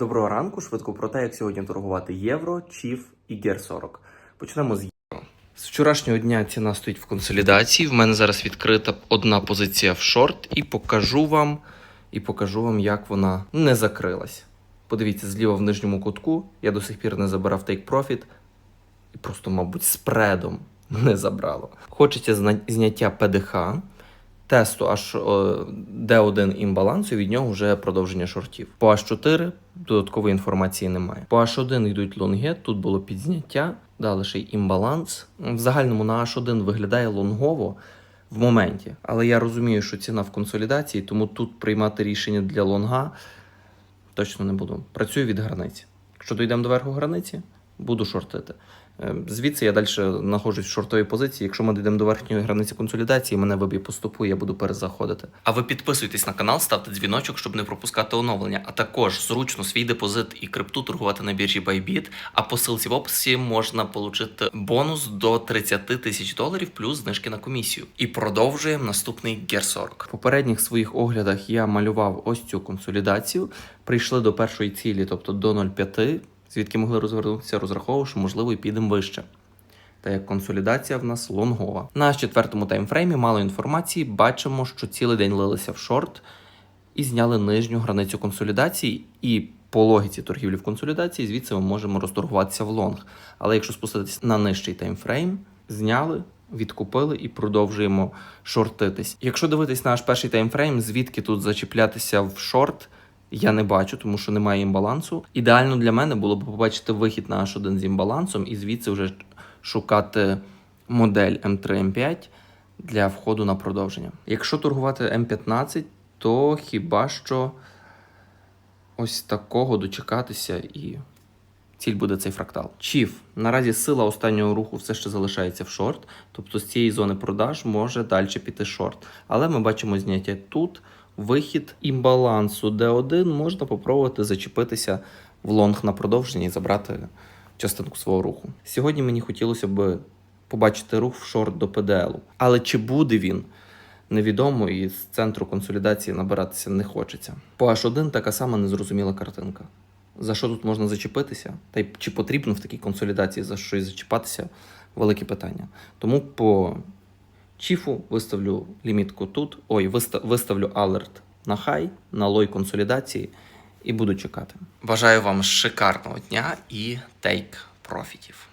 Доброго ранку, швидко про те, як сьогодні торгувати євро, чіф і гер 40. Почнемо з євро. З вчорашнього дня ціна стоїть в консолідації. В мене зараз відкрита одна позиція в шорт, і покажу вам, і покажу вам, як вона не закрилась. Подивіться, зліва в нижньому кутку я до сих пір не забирав take profit, і просто, мабуть, спредом не забрало. Хочеться зняття ПДХ, тесту аж о, D1 імбалансу, від нього вже продовження шортів. По H4 додаткової інформації немає. По H1 йдуть лонги, тут було підзняття, далі ще й імбаланс. В загальному на H1 виглядає лонгово в моменті, але я розумію, що ціна в консолідації, тому тут приймати рішення для лонга точно не буду. Працюю від границі. Якщо дійдемо до верху границі, буду шортити. Е, Звідси я далі знаходжусь в шортовій позиції. Якщо ми дійдемо до верхньої границі консолідації, мене виб'є по стопу, я буду перезаходити. А ви підписуйтесь на канал, ставте дзвіночок, щоб не пропускати оновлення. А також зручно свій депозит і крипту торгувати на біржі Bybit. А по ссылці в описі можна отримати бонус до 30 тисяч доларів плюс знижки на комісію. І продовжуємо наступний 40. В попередніх своїх оглядах я малював ось цю консолідацію. Прийшли до першої цілі, тобто до 0,5, звідки могли розвернутися, розраховував, що можливо і підемо вище. Та як консолідація в нас лонгова. На четвертому таймфреймі мало інформації, бачимо, що цілий день лилися в шорт і зняли нижню границю консолідації. І по логіці торгівлі в консолідації, звідси ми можемо розторгуватися в лонг. Але якщо спуститись на нижчий таймфрейм, зняли. Відкупили і продовжуємо шортитись. Якщо дивитись на наш перший таймфрейм, звідки тут зачіплятися в шорт, я не бачу, тому що немає імбалансу. Ідеально для мене було б побачити вихід на H1 з імбалансом і звідси вже шукати модель M3 M5 для входу на продовження. Якщо торгувати M15, то хіба що ось такого дочекатися і ціль буде цей фрактал. Чіф. Наразі сила останнього руху все ще залишається в шорт, тобто з цієї зони продаж може далі піти шорт. Але ми бачимо зняття тут. Вихід імбалансу D1 можна попробувати зачепитися в лонг на продовження і забрати частинку свого руху. Сьогодні мені хотілося б побачити рух в шорт до PDL. Але чи буде він? Невідомо і з центру консолідації набиратися не хочеться. По H1 така сама незрозуміла картинка. За що тут можна зачепитися? Та й чи потрібно в такій консолідації за щось зачіпатися? Велике питання. Тому по Чіфу виставлю лімітку тут. Ой, виста- виставлю алерт на хай, на лой консолідації і буду чекати. Бажаю вам шикарного дня і тейк профітів.